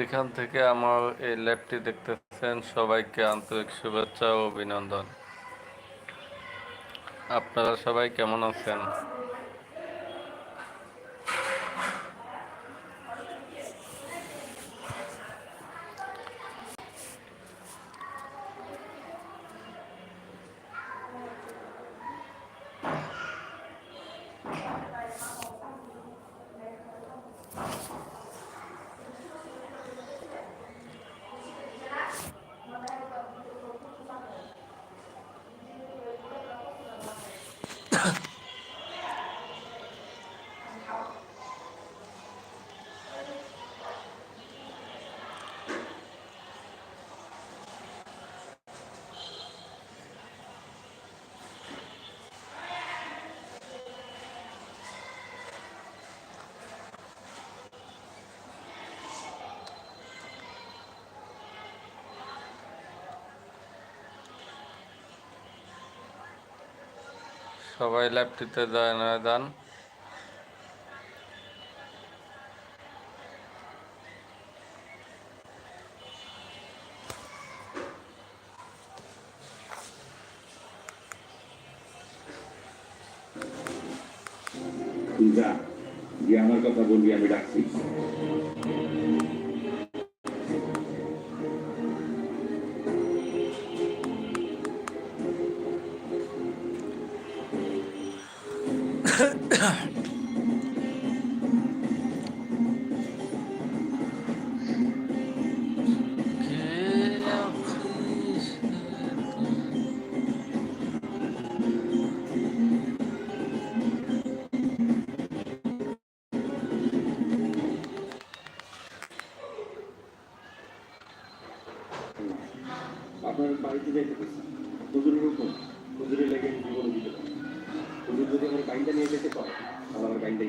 যেখান থেকে আমার এই ল্যাবটি দেখতেছেন। সবাইকে আন্তরিক শুভেচ্ছা ও অভিনন্দন। আপনারা সবাই কেমন আছেন? সবাই ল্যাবটিতে যায় না যান তুই যা গিয়ে আমার কথা বলবি আমি ডাকছি।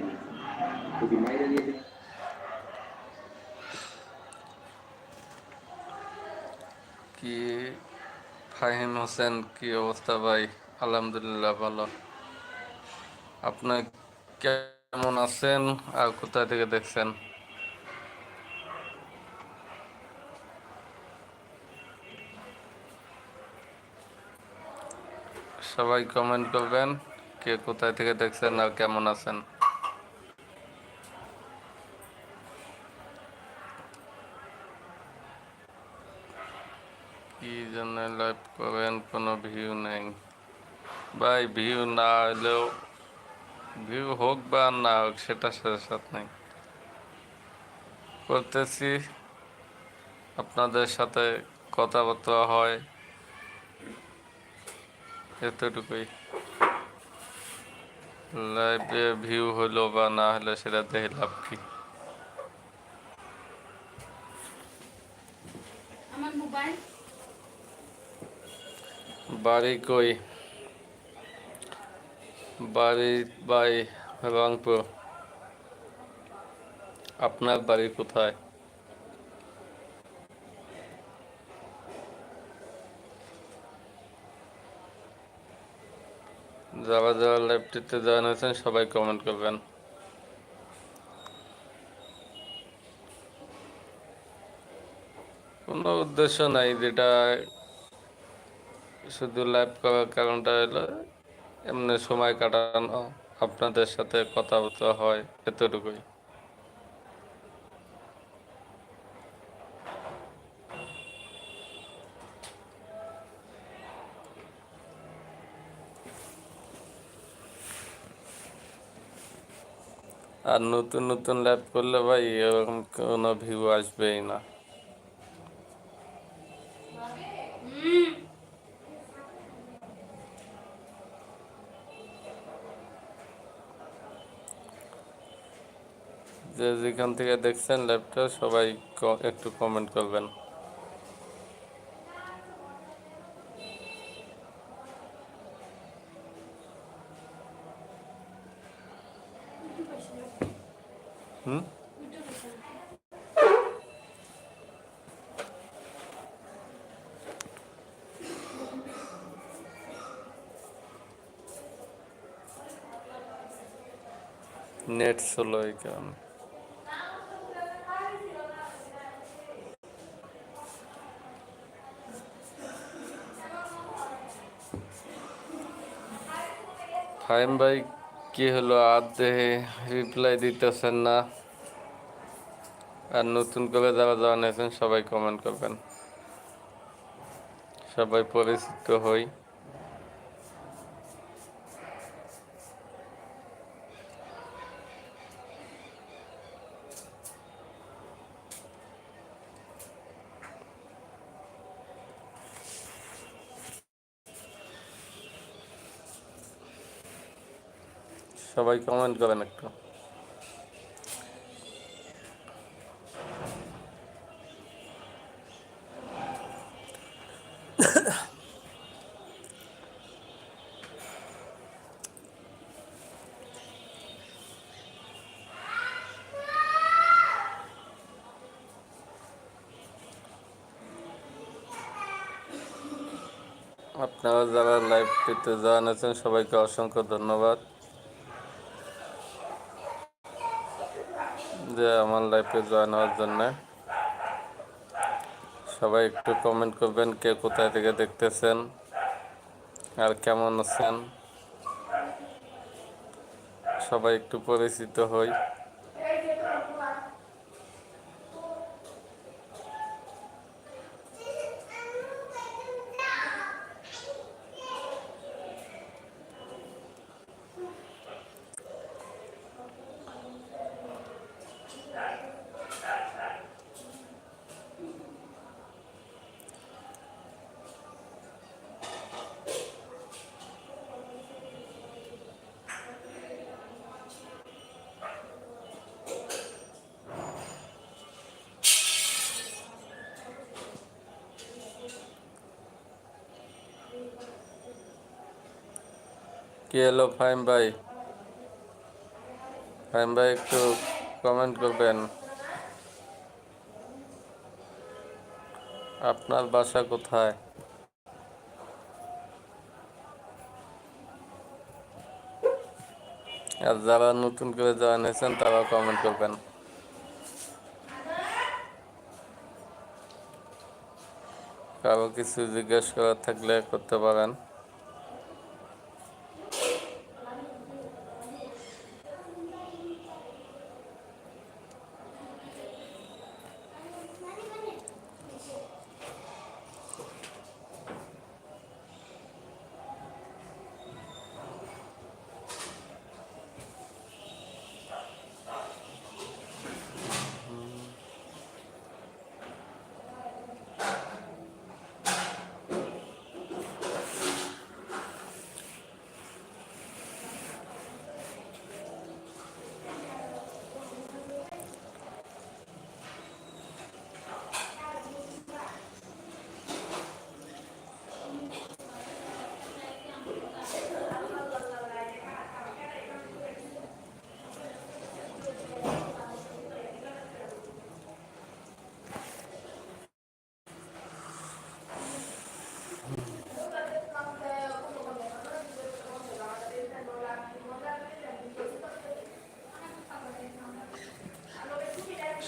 নিয়ে যদি মায়েরা নিয়ে যেতে কি ফাহিম হোসেন, কি অবস্থা ভাই? আলহামদুলিল্লাহ ভালো। আপনি কেমন আছেন? আর কোথা থেকে দেখছেন? সবাই কমেন্ট করবেন, কে কোথায় থেকে দেখছেন আর কেমন আছেন কি জন্য লাইভ করেন কোনো ভিউ নেই। ভাই ভিউ না হলেও ভিউ হোক বা না হোক, সেটা সাথে সাথে নেই। করতেছি আপনাদের সাথে কথাবার্তা হয় এতটুকুই। লাইভে ভিউ হলো বা না হলো, সেটা দেখে লাভ কি? আমার মোবাইল বাড়ি কই? বাড়ি বাই রংপুর। আপনার বাড়ি কোথায়? যারা যারা লাইভটিতে জয়েন হয়েছেন, সবাই কমেন্ট করবেন। কোনো উদ্দেশ্য নাই, যেটা শুধু লাইভ করার কারণটা হলো এমনি সময় কাটানো, আপনাদের সাথে কথাবার্তা হয় এতটুকুই। আর নতুন নতুন লাইভ করলে ভাই এরকম কোনো ভিউ আসবেই না। যে যেখান থেকে দেখছেন লাইভটা সবাই একটু কমেন্ট করবেন। নেট স্লো এই কারণে ফাইম ভাই, কি হলো? আর দেহে রিপ্লাই দিতেছেন না। আর নতুন করে যারা জানিয়েছেন সবাই কমেন্ট করবেন। সবাই পরিচিত হই। সবাই কমেন্ট করেন একটু। আপনারা যারা লাইভটিতে আছেন সবাইকে অসংখ্য ধন্যবাদ যে আমার লাইফে জয়েন হওয়ার জন্যে। সবাই একটু কমেন্ট করবেন কে কোথায় থেকে দেখতেছেন, আর কেমন আছেন। সবাই একটু পরিচিত হই। কি হলো ফাইম ভাই? ফাইম ভাই একটু কমেন্ট করবেন। আপনার বাসা কোথায়? আর যারা নতুন করে জয়েন হয়েছেন তারা কমেন্ট করবেন। কারও কিছু জিজ্ঞেস করার থাকলে করতে পারেন।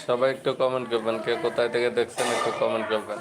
সবাই একটু কমেন্ট করবেন কে কোথায় থেকে দেখছেন একটু কমেন্ট করবেন।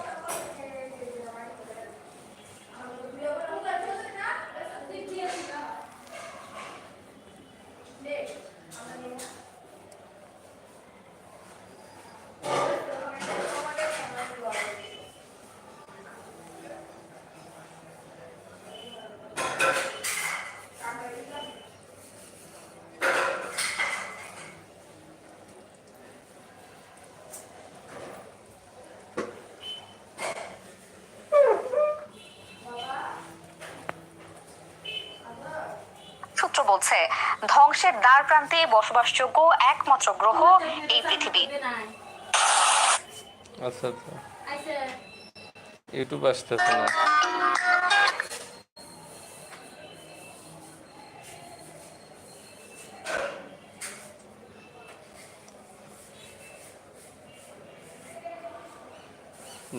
ধ্বংসের দ্বার প্রান্তে বসবাসযোগ্য একমাত্র গ্রহ এই পৃথিবী। আচ্ছা আচ্ছা। ইউটিউব আসতেছে না।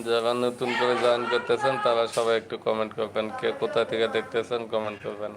যারা নতুন করে জয়েন করতেছেন তারা সবাই একটু কমেন্ট করবেন কে কোথা থেকে দেখতেছেন কমেন্ট করবেন।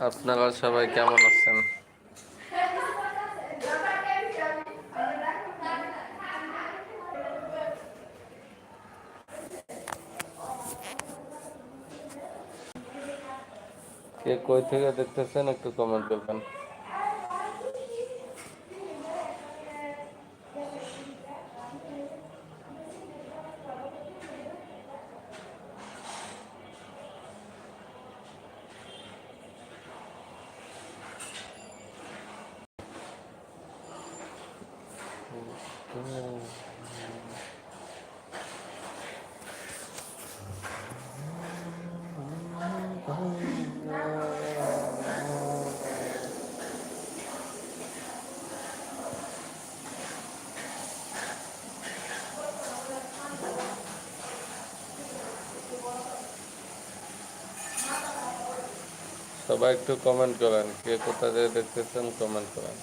আপনারা সবাই কেমন আছেন? কে কই থেকে দেখতেছেন একটু কমেন্ট করবেন সবাই একটু কমেন্ট করেন, কে কোথা থেকে দেখতেছেন কমেন্ট করেন।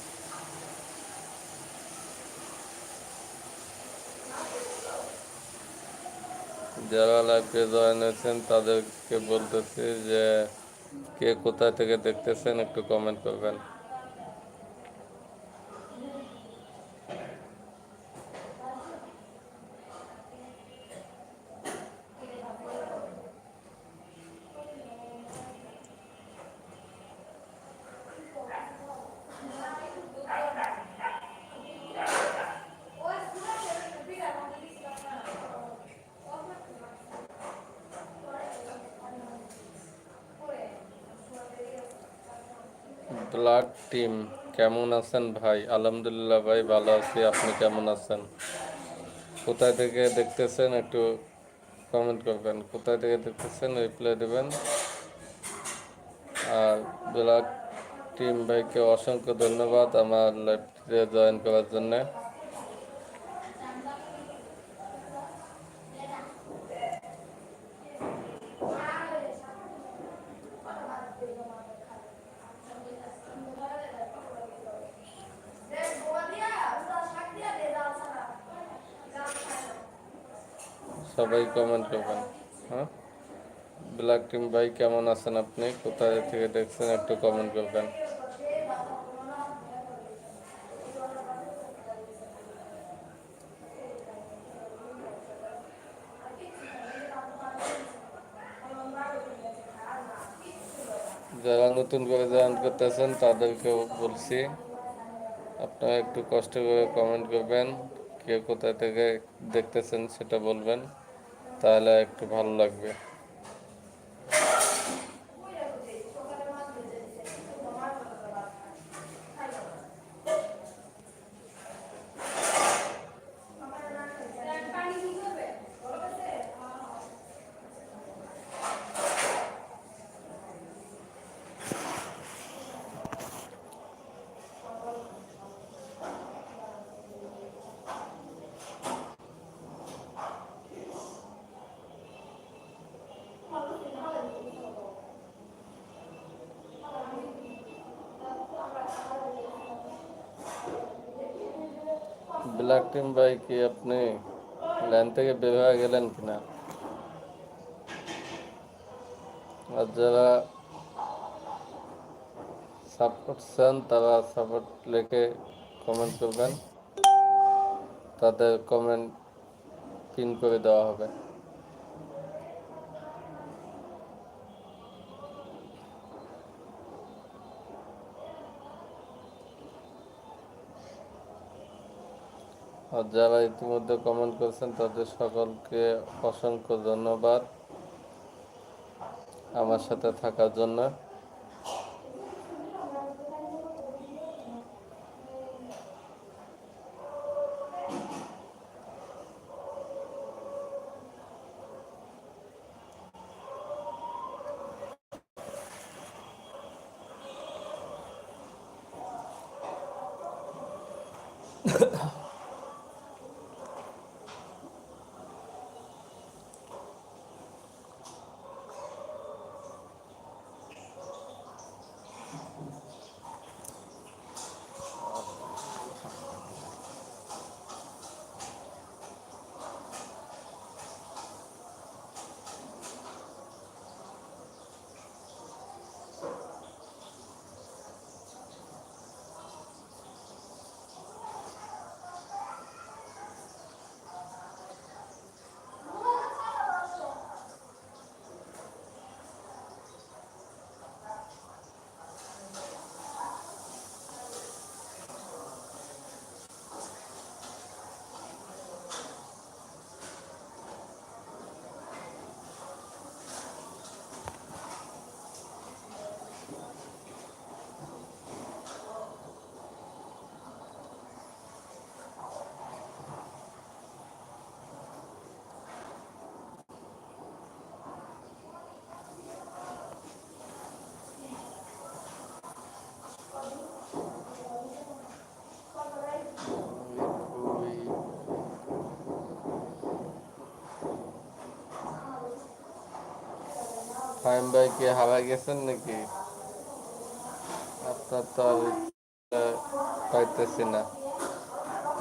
যারা লাইভে জয়েন হয়েছেন, তাদেরকে বলতেছি যে কে কোথা থেকে দেখতেছেন একটু কমেন্ট করবেন। ব্লাড টিম, কেমন আছেন ভাই? আলহামদুলিল্লাহ ভাই, ভালো আছি। আপনি কেমন আছেন? কোথায় থেকে দেখতেছেন একটু কমেন্ট করবেন। কোথায় থেকে দেখতেছেন? রিপ্লাই দেবেন। আর ব্লাড টিম ভাইকে অসংখ্য ধন্যবাদ আমার লাইভে জয়েন করার জন্য। সবাই কমেন্ট করবেন। হ্যাঁ? ব্ল্যাক টিম ভাই কেমন আছেন আপনি? কোথায় থেকে দেখছেন একটু কমেন্ট করবেন। যারা নতুন করে জয়েন করতেছেন, তাদেরকেও বলছি, আপনারা একটু কষ্ট করে কমেন্ট করবেন, কে কোথা থেকে দেখতেছেন সেটা বলবেন। তাহলে একটু ভালো লাগবে। টিম ভাই কি আপনি লাইন থেকে বের হয়ে গেলেন কিনা? আর যারা সাপোর্ট চান, তারা সাপোর্ট লিখে কমেন্ট করবেন। তাদের কমেন্ট পিন করে দেওয়া হবে। যারা ইতিমধ্যে কমেন্ট করেছেন তাদের সকলকে অসংখ্য ধন্যবাদ আমার সাথে থাকার জন্য। ফাইম ভাই কি হারা গেছেন নাকি? আপনার তো আর পাইতেছি না।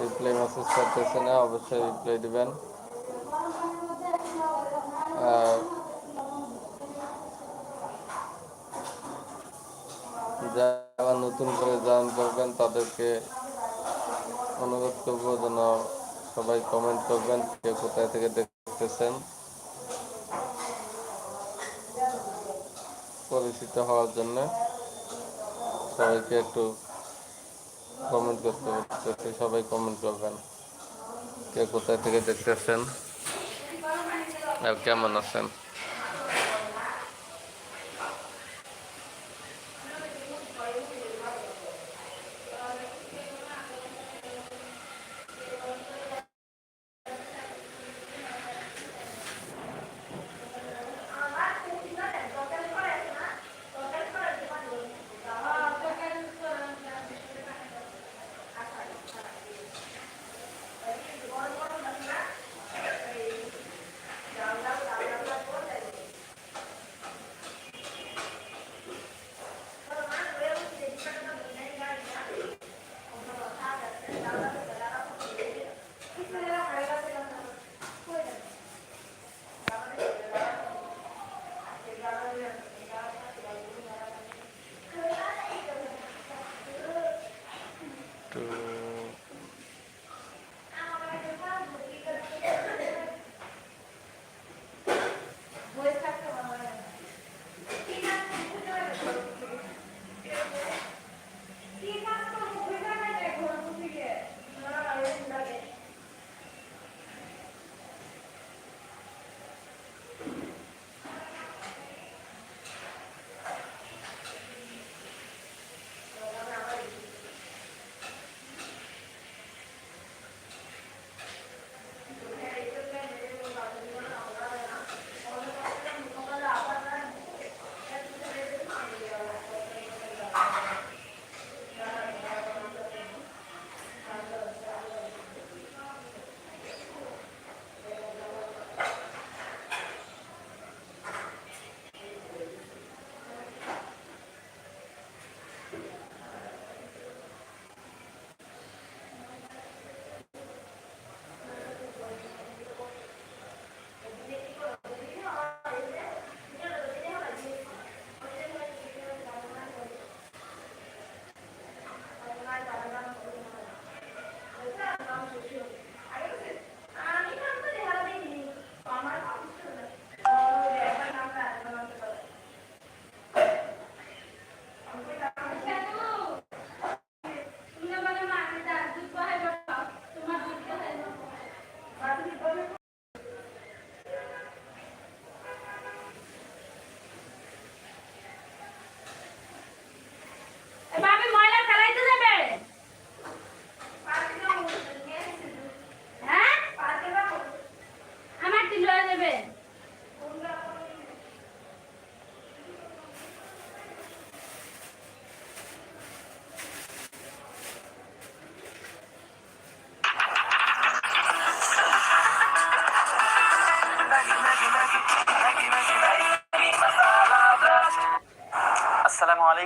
রিপ্লাই মেসেজ পাইতেছি না, অবশ্যই রিপ্লাই দিবেন। আর যারা নতুন করে জয়েন করবেন, তাদেরকে অনুরোধ করব যেন সবাই কমেন্ট করবেন, কে কোথায় থেকে দেখতেছেন। পরিচিত হওয়ার জন্য সবাইকে একটু কমেন্ট করতে বলতেছি সবাই কমেন্ট করবেন। কে কোথায় থেকে দেখতেছেন? আর কেমন আছেন?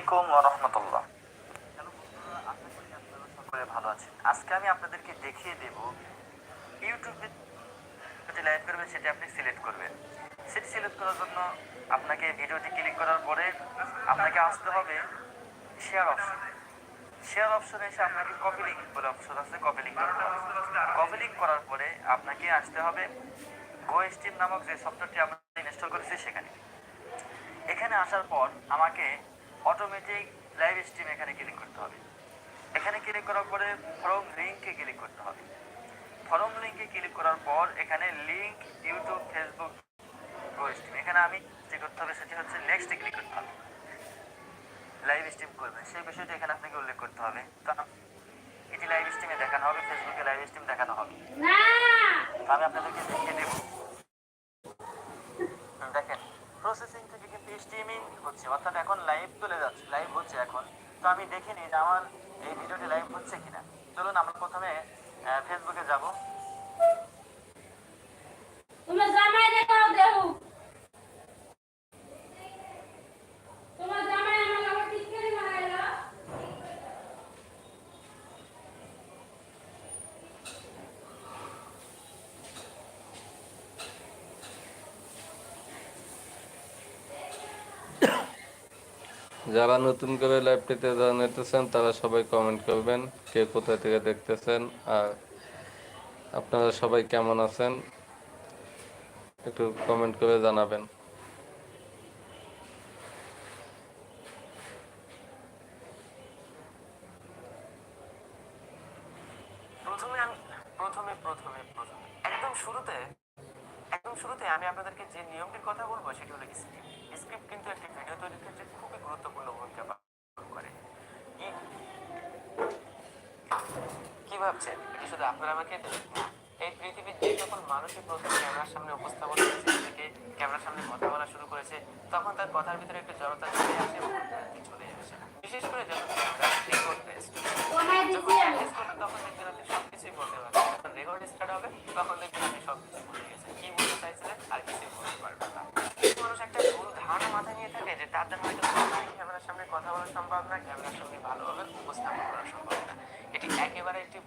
আলাইকুম রাহমাতুল্লাহ সকলে ভালো আছেন আজকে আমি আপনাদেরকে দেখিয়ে দেব ইউটিউবে যেটি লাইভ করবেন, সেটি আপনি সিলেক্ট করবেন। সেটি সিলেক্ট করার জন্য আপনাকে ভিডিওটি ক্লিক করার পরে আপনাকে আসতে হবে শেয়ার অপশন শেয়ার অপশনে এসে আপনাকে কপি লিঙ্ক বলে অপশন আছে কপি লিঙ্ক কপি লিঙ্ক করার পরে আপনাকে আসতে হবে গো স্টিম নামক যে সফটওয়্যারটি আমরা ইনস্টল করেছি সেখানে। এখানে আসার পর আমাকে অটোমেটিক লাইভ স্ট্রিম এখানে ক্লিক করতে হবে। এখানে ক্লিক করার পরে ফর্ম লিঙ্কে ক্লিক করতে হবে। ফর্ম লিঙ্কে ক্লিক করার পর এখানে লিঙ্ক ইউটিউব ফেসবুক স্ট্রিম এখানে আমি যে করতে হবে সেটি হচ্ছে নেক্সটে ক্লিক করতে হবে। লাইভ স্ট্রিম করবেন। সেই বিষয়টি এখানে আপনাকে উল্লেখ করতে হবে। কারণ এটি লাইভ স্ট্রিমে দেখানো হবে ফেসবুকে লাইভ স্ট্রিম দেখানো হবে। আমি আপনাদেরকে দেখিয়ে দেবো। দেখেন প্রসেসিং স্ট্রিমিং হচ্ছে, অর্থাৎ এখন লাইভ চলে যাচ্ছে লাইভ হচ্ছে এখন। তো আমি দেখে নিই যে আমার এই ভিডিওটি লাইভ হচ্ছে কিনা। চলুন, আমরা প্রথমে ফেসবুকে যাব। যারা নতুন করে লাইভটিতে জানাতেছেন তারা সবাই কমেন্ট করবেন কে কোথা থেকে দেখতেছেন আর আপনারা সবাই কেমন আছেন একটু কমেন্ট করে জানাবেন। প্রথমে প্রথমে প্রথমে। একদম শুরুতে একদম শুরুতে আমি আপনাদেরকে যে নিয়মটির কথা বলব, সেটি হলো স্ক্রিপ্ট স্ক্রিপ্ট কিন্তু একটি ভিডিও তৈরির ক্ষেত্রে খুবই গুরুত্বপূর্ণ ভূমিকা পালন করে। কি? ভাবছেন? এটি শুধু আপনারা আমাকে এই পৃথিবীর যে সকল মানুষই প্রথমে ক্যামেরার সামনে উপস্থাপন করেছে ক্যামেরার সামনে কথা বলা শুরু করেছে, তখন তার কথার ভিতরে একটু জড়তা চলে আসে এবং চলে বিশেষ কিছু বলতে চাইছিলেন না। মানুষ একটা ধারণা মাথায় নিয়ে থাকে যে তাদের হয়তো ক্যামেরার সামনে কথা বলা সম্ভব না ক্যামেরার সঙ্গে ভালোভাবে উপস্থাপন করা সম্ভব না এটি একেবারে একটি